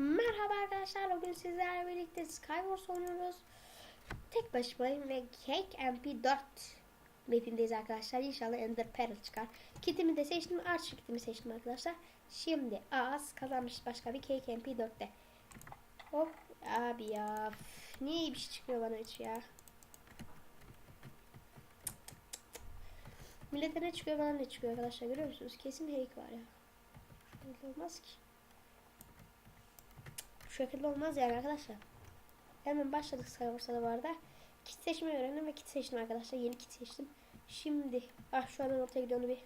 Merhaba arkadaşlar bugün sizlerle birlikte Skywars oynuyoruz. Tek başımayım ve Cake MP4 mapindeyiz arkadaşlar. İnşallah Ender Pearl çıkar. Kitimi de seçtim. Archer kitimi seçtim arkadaşlar. Şimdi Az kazanmış başka bir Cake MP4'te. Hop abi ya. Niye iyi bir şey çıkıyor bana hiç ya. Millete ne çıkıyor bana ne çıkıyor arkadaşlar görüyor musunuz? Kesin hack var ya. Olmaz ki. Bu şekilde olmaz yani arkadaşlar. Hemen başladık Skywars'a da bu arada. Kit seçmeyi öğrendim ve kit seçtim arkadaşlar. Yeni kit seçtim. Şimdi ah şu an ortaya gidiyorum bir.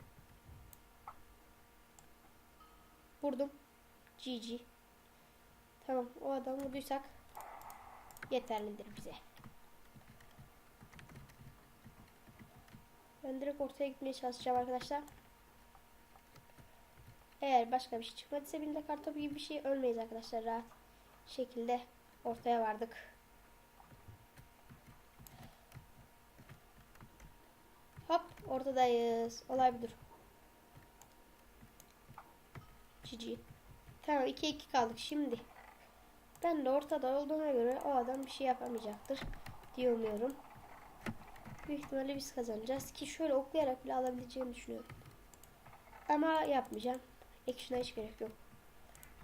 Vurdum. GG. Tamam o adamı vurduysak yeterlidir bize. Ben direkt ortaya gitmeye çalışacağım arkadaşlar. Eğer başka bir şey çıkmadıysa bir de kartopu gibi bir şey ölmeyiz arkadaşlar rahat şekilde ortaya vardık. Hop ortadayız. Olay budur. GG. Tamam 2-2 kaldık şimdi. Ben de ortada olduğuna göre o adam bir şey yapamayacaktır diye umuyorum. Büyük ihtimalle biz kazanacağız ki şöyle oklayarak bile alabileceğimi düşünüyorum. Ama yapmayacağım. Action'a hiç gerek yok.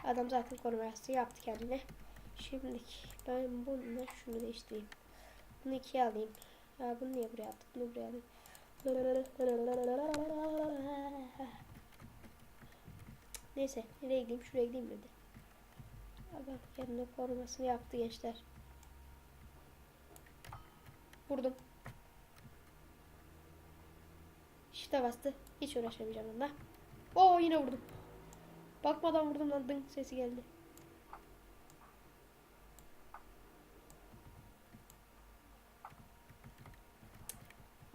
Adam zaten koruma yastığı yaptı kendine. Şimdi ben bununla şunu değiştireyim. Bunu ikiye alayım. Ha, bunu niye buraya attık? Bunu buraya alayım. Neyse nereye gideyim? Şuraya gideyim dedi. Adam kendine korumasını yaptı gençler. Vurdum. Shift'e bastı. Hiç uğraşamayacağım onunla. Oo yine vurdum. Bakmadan vurdum lan dın sesi geldi.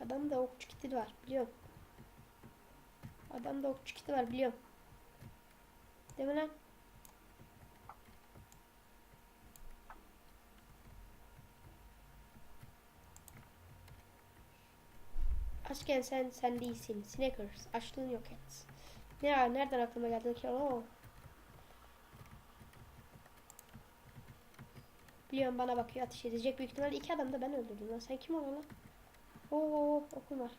Adamda okçu kiti var biliyorum. Adamda okçu kiti var biliyorum. Değil mi lan? Açken sen sen değilsin. Snickers. Açlığını yok et. Ne nereden aklıma geldi ki? Oo. Biliyorum bana bakıyor ateş edecek büyük ihtimalle iki adam da ben öldürdüm lan. Sen kim oldun lan? Oo okul var.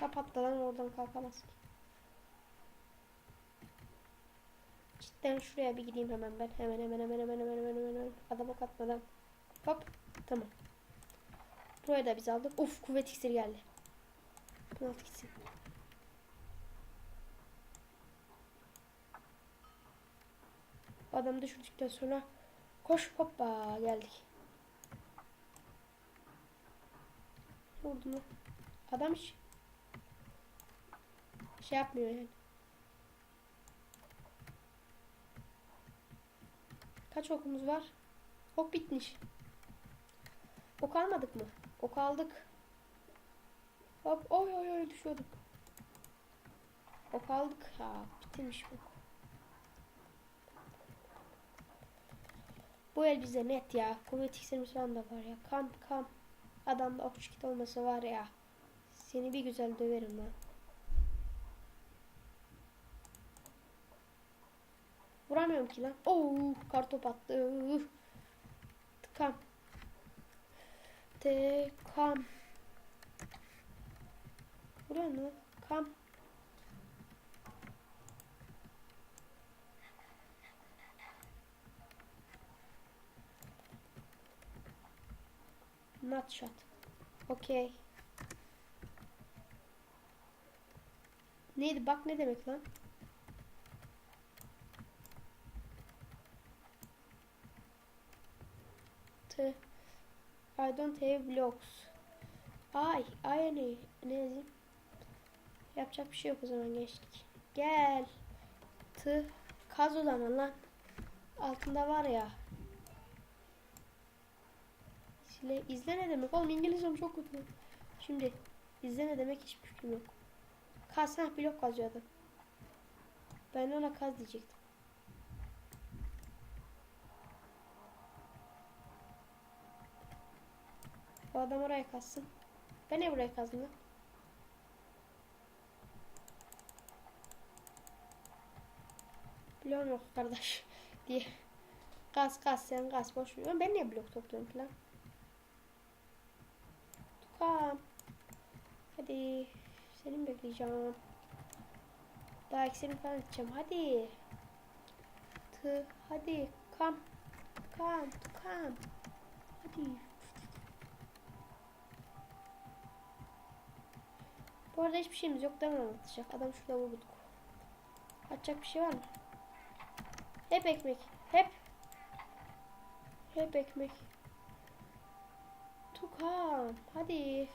Kapattı lan oradan kalkamaz ki. Cidden şuraya bir gideyim hemen ben. Hemen hemen hemen hemen hemen hemen hemen hemen. Adama katmadan. Hop. Tamam. Buraya da biz aldık. Of kuvvet iksiri geldi. Penaltı gitsin. Adam düşürdükten sonra koş hoppa geldik. Vurdu mu? Adam hiç şey yapmıyor yani. Kaç okumuz var? Ok bitmiş. Ok almadık mı? Ok aldık. Hop oy oy oy düşüyorduk. Ok aldık. Ha bitirmiş bu. Bu el bize net ya. Kuvvet iksirimiz falan da var ya. Kamp kamp. Adamda okçu kit olması var ya. Seni bir güzel döverim lan. Vuramıyorum ki lan. Oo, kartop attı. Tıkam. Tekam. Vuruyor mu? Kam. Not shot. Okey. Neydi? Bak ne demek lan? I don't have blocks. Ay, ay ne? Ne yazayım? Yapacak bir şey yok o zaman geçtik. Gel. T. Kaz o lan. Altında var ya. İzle, izle ne demek? Oğlum İngilizcem çok kötü. Şimdi izle ne demek hiçbir fikrim yok. Kaz ha blok kazıyordu. Ben ona kaz diyecektim. O adam oraya kazsın. Ben niye buraya kazdım lan? Biliyor musun kardeş diye. Gaz gaz sen gaz boş ver. Ben niye blok topluyorum falan. Tukam. Hadi. Seni bekleyeceğim. Daha ekserim falan gideceğim. Hadi. Tı. Hadi. Kam. Kam. Tukam. Hadi. Bu arada hiçbir şeyimiz yok mi anlatacak? Adam şurada vurduk. Atacak bir şey var mı? Hep ekmek. Hep. Hep ekmek. Tukam. Hadi.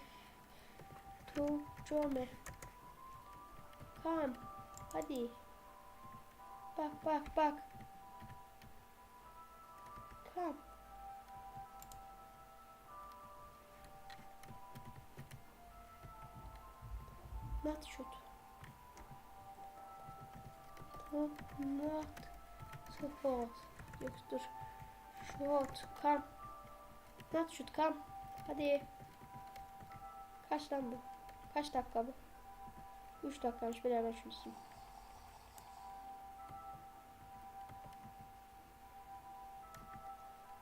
Tukcome. Kam. Hadi. Bak bak bak. Kam. Not shoot. Not support. Yok dur. Shot. Kam. Not shoot kam. Hadi. Kaç lan bu? Kaç dakika bu? 3 dakikaymış beraber sileyim.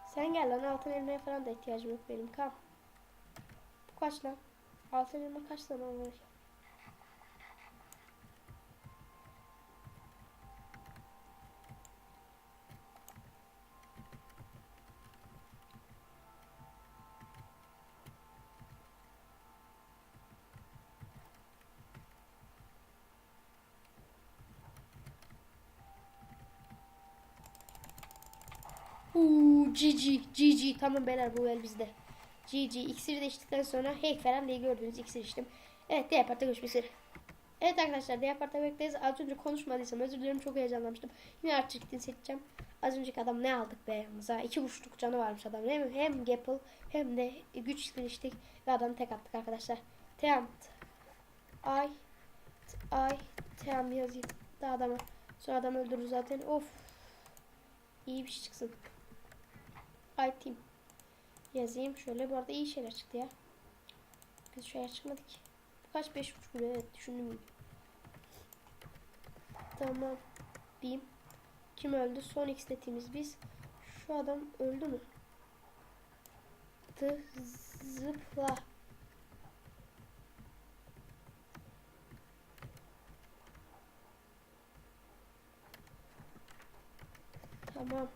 Sen gel lan altın elmaya falan da ihtiyacım yok benim kam. Bu kaç lan? Altın elma kaç tane var? GG GG tamam beyler bu el bizde. GG iksiri de içtikten sonra hack falan diye gördüğünüz iksir içtim. Evet diğer partta görüşmek üzere. Evet arkadaşlar diğer partta bekleyiz. Az önce konuşmadıysam özür dilerim çok heyecanlanmıştım. Yine artık seçeceğim. Az önceki adam ne aldık be yanımıza? İki buçukluk canı varmış adam. Hem, hem Gapple hem de güç iksiri. Ve adamı tek attık arkadaşlar. Team. Ay. Ay. Team yazayım. Da adamı. Sonra adam öldürür zaten. Of. İyi bir şey çıksın. Ay team. Yazayım şöyle. Bu arada iyi şeyler çıktı ya. Biz şeyler çıkmadı ki. Bu kaç? Beş buçuk bile. Evet düşündüm. gibi. Tamam. Bim. Kim öldü? Son X'letimiz biz. Şu adam öldü mü? Tı zıpla. Tamam.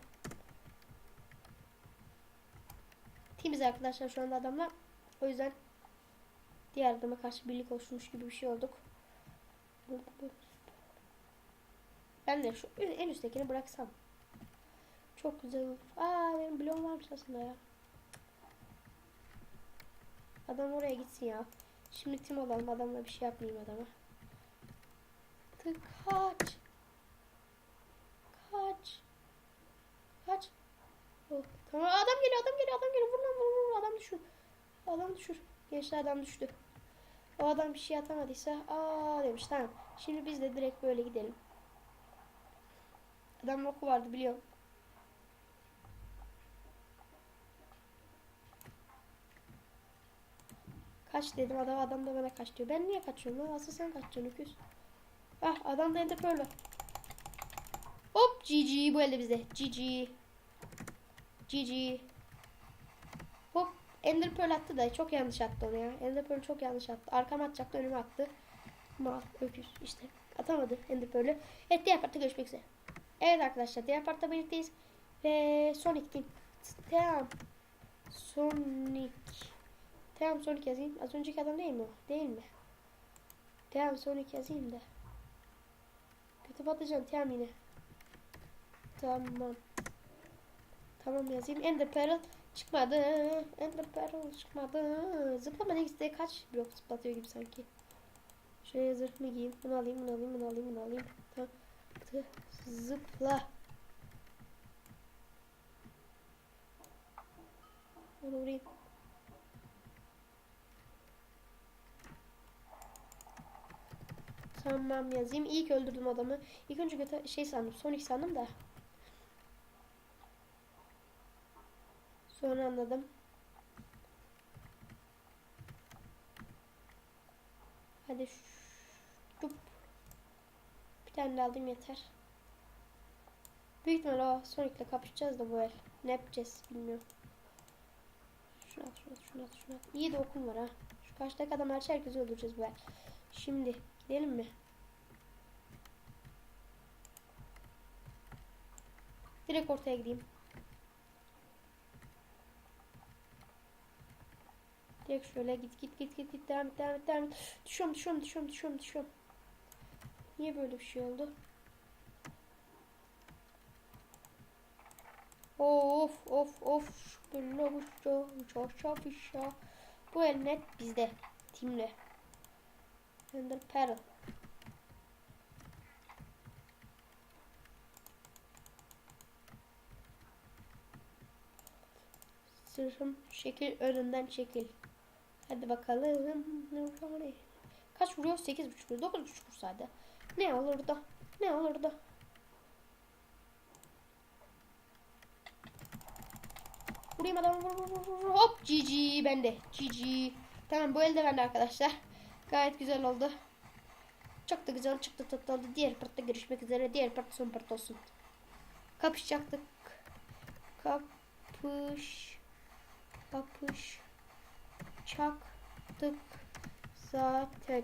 Timiz arkadaşlar şu anda adamla. O yüzden diğer adama karşı birlik oluşmuş gibi bir şey olduk. Ben de şu en üsttekini bıraksam. Çok güzel olur. Aa benim bloğum varmış aslında ya. Adam oraya gitsin ya. Şimdi tim olalım adamla bir şey yapmayayım adama. Tık kaç. Kaç. Kaç. Oh, tamam adam geliyor adam geliyor adam geliyor. Vur lan vur vur adam düşür. Adam düşür. Gençler adam düştü. O adam bir şey atamadıysa aa demiş tamam. Şimdi biz de direkt böyle gidelim. Adam oku vardı biliyorum. Kaç dedim adam adam da bana kaç diyor. Ben niye kaçıyorum lan? Asıl sen kaçacaksın öküz. Ah adam da ender pearl'ü. Hop GG bu elde bizde. GG. GG. Hop ender pearl attı da çok yanlış attı onu ya. Ender pearl çok yanlış attı. Arkama atacaktı önüme attı. Mal öküz işte. Atamadı ender pearl'ü. Evet diğer partta görüşmek üzere. Evet arkadaşlar diğer partta birlikteyiz. Ve Sonic Team. Tamam. Sonic. Tamam Sonic yazayım. Az önceki adam değil mi o? Değil mi? Tamam Sonic yazayım da. Kötü patlıcan tamam yine. Tamam. Tamam yazayım. Ender Pearl çıkmadı. Ender Pearl çıkmadı. Zıplama gitse kaç blok zıplatıyor gibi sanki. Şöyle zırh mı giyeyim? Bunu alayım, bunu alayım, bunu alayım, bunu alayım. Tamam. Zıpla. Onu vurayım. Tamam yazayım. İlk öldürdüm adamı. İlk önce göte şey sandım. Sonic sandım da. Sonra anladım. Hadi şup. Bir tane de aldım yeter. Büyük ihtimalle o Sonic'le kapışacağız da bu el. Ne yapacağız bilmiyorum. Şuna at, şuna at, şuna at, şuna at. İyi de okum var ha. Şu karşıdaki adam her şey herkesi öldüreceğiz bu el. Şimdi gidelim mi? Direkt ortaya gideyim. Direkt şöyle git git git git git devam et devam et devam et. Düşüyorum düşüyorum düşüyorum düşüyorum düşüyorum. Niye böyle bir şey oldu? Of of of. Çok çok Bu el net bizde. Timle. Ender Pearl. Sırrım şekil önünden çekil. Hadi bakalım. Kaç vuruyor? 8.5 vuruyor. 9.5 vursaydı. Ne olur da? Ne olur da? Vurayım adamı vur vur vur. Hop GG bende. GG. Tamam bu elde bende arkadaşlar. Gayet güzel oldu. Çok da güzel çıktı tatlı oldu. Diğer partta görüşmek üzere. Diğer part son part olsun. Kapışacaktık. Kapış. Kapış. Çaktık. Zaten.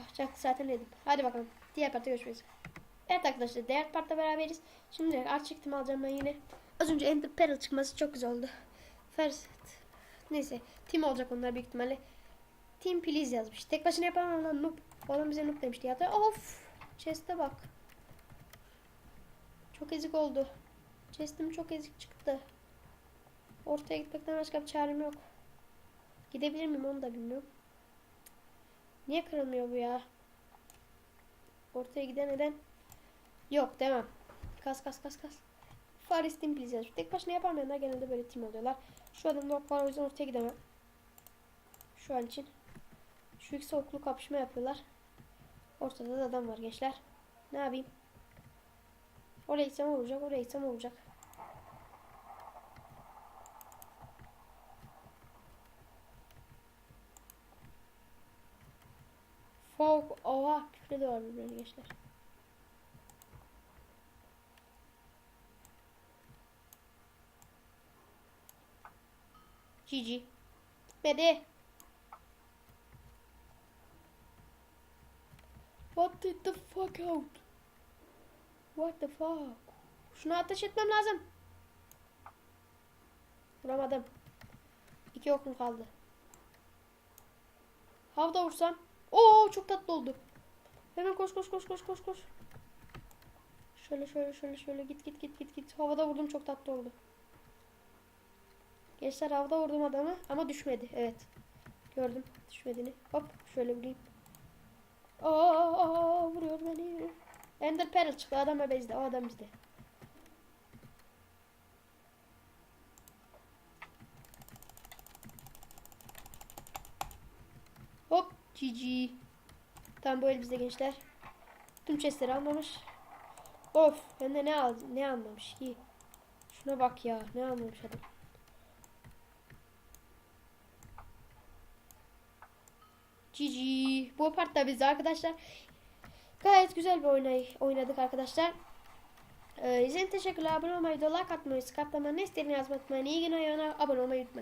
Ah, çaktık zaten dedim. Hadi bakalım. Diğer partta görüşmek. Evet arkadaşlar diğer partta beraberiz. Şimdi art çıktım alacağım ben yine. Az önce Ender Pearl çıkması çok güzel oldu. First. Neyse. Team olacak onlar büyük ihtimalle. Team please yazmış. Tek başına yapamam lan noob. Oğlum bize noob demişti ya. Of. Chest'e bak. Çok ezik oldu. Chest'im çok ezik çıktı. Ortaya gitmekten başka bir çarem yok. Gidebilir miyim onu da bilmiyorum. Niye kırılmıyor bu ya? Ortaya gidemeden. Yok demem. Kas kas kas kas. Faris team please. Tek başına yapamayanlar genelde böyle team oluyorlar. Şu adam nok var o yüzden ortaya gidemem. Şu an için. Şu ikisi okulu kapışma yapıyorlar. Ortada da adam var gençler. Ne yapayım? Oraya gitsem olacak, oraya gitsem olacak. Fog, oha küfre de var birbirine gençler. GG. Gitmedi. What did the fuck out? What the fuck? Şuna ateş etmem lazım. Vuramadım. İki okum kaldı. Havda vursam. Oo çok tatlı oldu. Hemen koş koş koş koş koş koş. Şöyle şöyle şöyle şöyle git git git git git. Havada vurdum çok tatlı oldu. Gençler havada vurdum adamı ama düşmedi. Evet. Gördüm düşmediğini. Hop şöyle vurayım. Aa vuruyor beni. Ender Pearl çıktı adam ebezde. O adam bizde. Hop GG. Tam bu el bizde gençler. Tüm chestleri almamış. Of ben de ne al ne almamış ki. Şuna bak ya ne almamış adam. GG. Bu part da bizde arkadaşlar. Gayet güzel bir oynay oynadık arkadaşlar. Ee, izlediğiniz teşekkürler. Abone olmayı, like atmayı, skatlama ne istediğini yazmayı unutmayın. İyi günler, abone olmayı unutmayın.